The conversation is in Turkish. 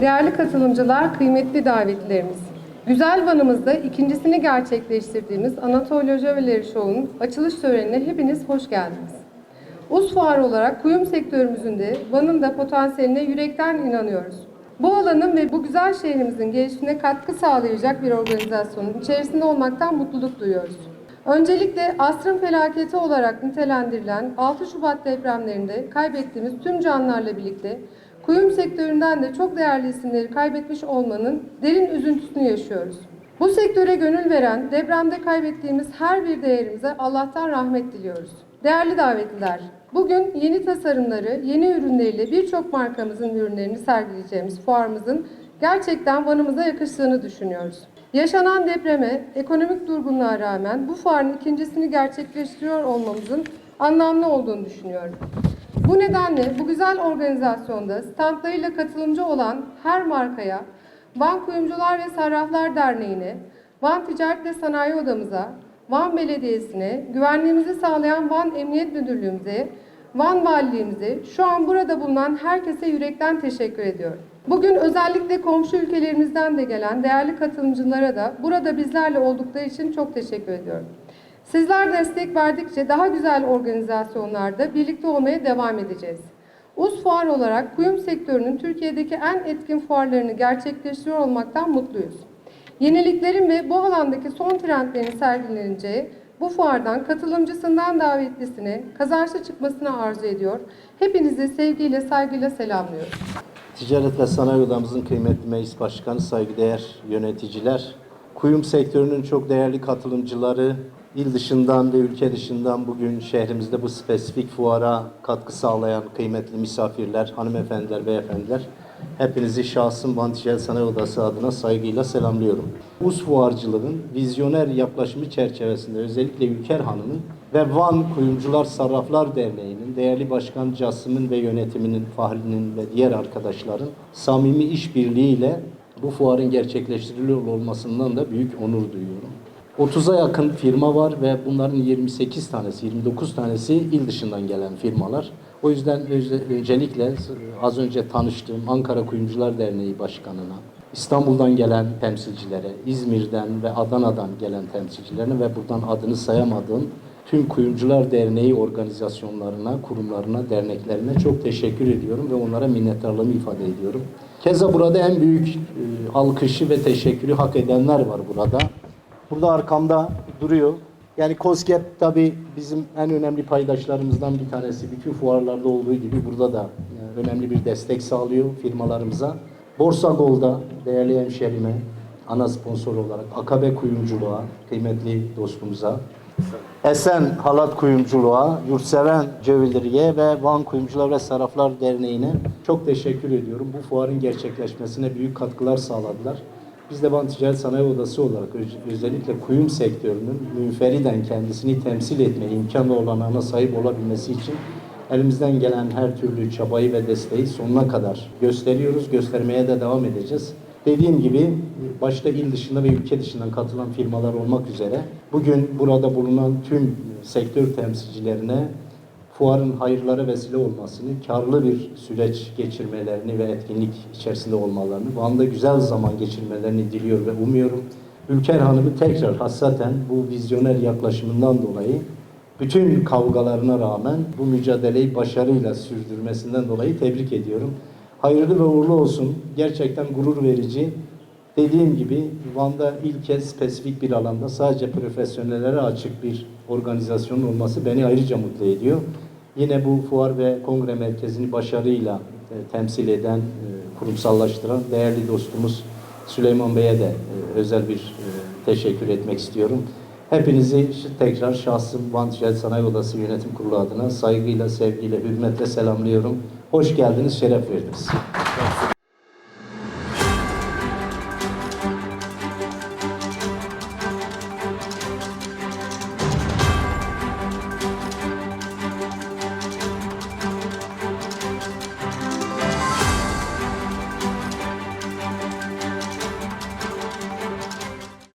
Değerli katılımcılar, kıymetli davetlilerimiz. Güzel Van'ımızda ikincisini gerçekleştirdiğimiz Anatolia Javeleri Show'un açılış törenine hepiniz hoş geldiniz. Uz Fuarı olarak kuyum sektörümüzün de Van'ın da potansiyeline yürekten inanıyoruz. Bu alanın ve bu güzel şehrimizin gelişimine katkı sağlayacak bir organizasyonun içerisinde olmaktan mutluluk duyuyoruz. Öncelikle asrın felaketi olarak nitelendirilen 6 Şubat depremlerinde kaybettiğimiz tüm canlarla birlikte kuyum sektöründen de çok değerli isimleri kaybetmiş olmanın derin üzüntüsünü yaşıyoruz. Bu sektöre gönül veren, depremde kaybettiğimiz her bir değerimize Allah'tan rahmet diliyoruz. Değerli davetliler, bugün yeni tasarımları, yeni ürünleriyle birçok markamızın ürünlerini sergileyeceğimiz fuarımızın gerçekten Van'ımıza yakıştığını düşünüyoruz. Yaşanan depreme, ekonomik durgunluğa rağmen bu fuarın ikincisini gerçekleştiriyor olmamızın anlamlı olduğunu düşünüyorum. Bu nedenle bu güzel organizasyonda standlarıyla katılımcı olan her markaya, Van Kuyumcular ve Sarraflar Derneği'ne, Van Ticaret ve Sanayi Odamıza, Van Belediyesi'ne, güvenliğimizi sağlayan Van Emniyet Müdürlüğümüze, Van Valiliğimize, şu an burada bulunan herkese yürekten teşekkür ediyorum. Bugün özellikle komşu ülkelerimizden de gelen değerli katılımcılara da burada bizlerle oldukları için çok teşekkür ediyorum. Sizler destek verdikçe daha güzel organizasyonlarda birlikte olmaya devam edeceğiz. Uz Fuar olarak kuyum sektörünün Türkiye'deki en etkin fuarlarını gerçekleştiriyor olmaktan mutluyuz. Yeniliklerin ve bu alandaki son trendlerin sergileneceği bu fuardan katılımcısından davetlisine kazançlı çıkmasını arzu ediyor. Hepinizi sevgiyle, saygıyla selamlıyorum. Ticaret ve Sanayi Odamızın kıymetli meclis başkanı, saygıdeğer yöneticiler, kuyum sektörünün çok değerli katılımcıları, il dışından ve ülke dışından bugün şehrimizde bu spesifik fuara katkı sağlayan kıymetli misafirler, hanımefendiler, beyefendiler, hepinizi şahsım Van Ticaret Sanayi Odası adına saygıyla selamlıyorum. Uz fuarcılığın vizyoner yaklaşımı çerçevesinde özellikle Ülker Hanım'ın ve Van Kuyumcular Sarraflar Derneği'nin değerli başkan Casım'ın ve yönetiminin, Fahri'nin ve diğer arkadaşların samimi işbirliğiyle bu fuarın gerçekleştiriliyor olmasından da büyük onur duyuyorum. 30'a yakın firma var ve bunların 28 tanesi, 29 tanesi il dışından gelen firmalar. O yüzden öncelikle az önce tanıştığım Ankara Kuyumcular Derneği Başkanı'na, İstanbul'dan gelen temsilcilere, İzmir'den ve Adana'dan gelen temsilcilerine ve buradan adını sayamadığım tüm Kuyumcular Derneği organizasyonlarına, kurumlarına, derneklerine çok teşekkür ediyorum ve onlara minnettarlığımı ifade ediyorum. Keza burada en büyük e, alkışı ve teşekkürü hak edenler var burada. Burada arkamda duruyor. Yani COSGAP tabii bizim en önemli paydaşlarımızdan bir tanesi. Bütün fuarlarda olduğu gibi burada da e, önemli bir destek sağlıyor firmalarımıza. Borsa Gold'a değerli hemşerime, ana sponsor olarak Akabe Kuyumculuğa, kıymetli dostumuza, Esen Halat Kuyumculuğa, Yurtseven Cevilleriye ve Van Kuyumcular ve Sarraflar Derneği'ne çok teşekkür ediyorum. Bu fuarın gerçekleşmesine büyük katkılar sağladılar. Biz de Van Ticaret Sanayi Odası olarak öz- özellikle kuyum sektörünün münferiden kendisini temsil etme imkanı olanağına sahip olabilmesi için elimizden gelen her türlü çabayı ve desteği sonuna kadar gösteriyoruz, göstermeye de devam edeceğiz. Dediğim gibi başta il dışında ve ülke dışından katılan firmalar olmak üzere bugün burada bulunan tüm sektör temsilcilerine fuarın hayırlara vesile olmasını, karlı bir süreç geçirmelerini ve etkinlik içerisinde olmalarını, Van'da güzel zaman geçirmelerini diliyor ve umuyorum. Ülker Hanım'ı tekrar hasaten bu vizyoner yaklaşımından dolayı bütün kavgalarına rağmen bu mücadeleyi başarıyla sürdürmesinden dolayı tebrik ediyorum. Hayırlı ve uğurlu olsun. Gerçekten gurur verici. Dediğim gibi Van'da ilk kez spesifik bir alanda sadece profesyonellere açık bir organizasyonun olması beni ayrıca mutlu ediyor. Yine bu fuar ve kongre merkezini başarıyla e, temsil eden, e, kurumsallaştıran değerli dostumuz Süleyman Bey'e de e, özel bir e, teşekkür etmek istiyorum. Hepinizi tekrar şahsım Van Ticaret Sanayi Odası Yönetim Kurulu adına saygıyla, sevgiyle, hürmetle selamlıyorum. Hoş geldiniz, şeref verdiniz.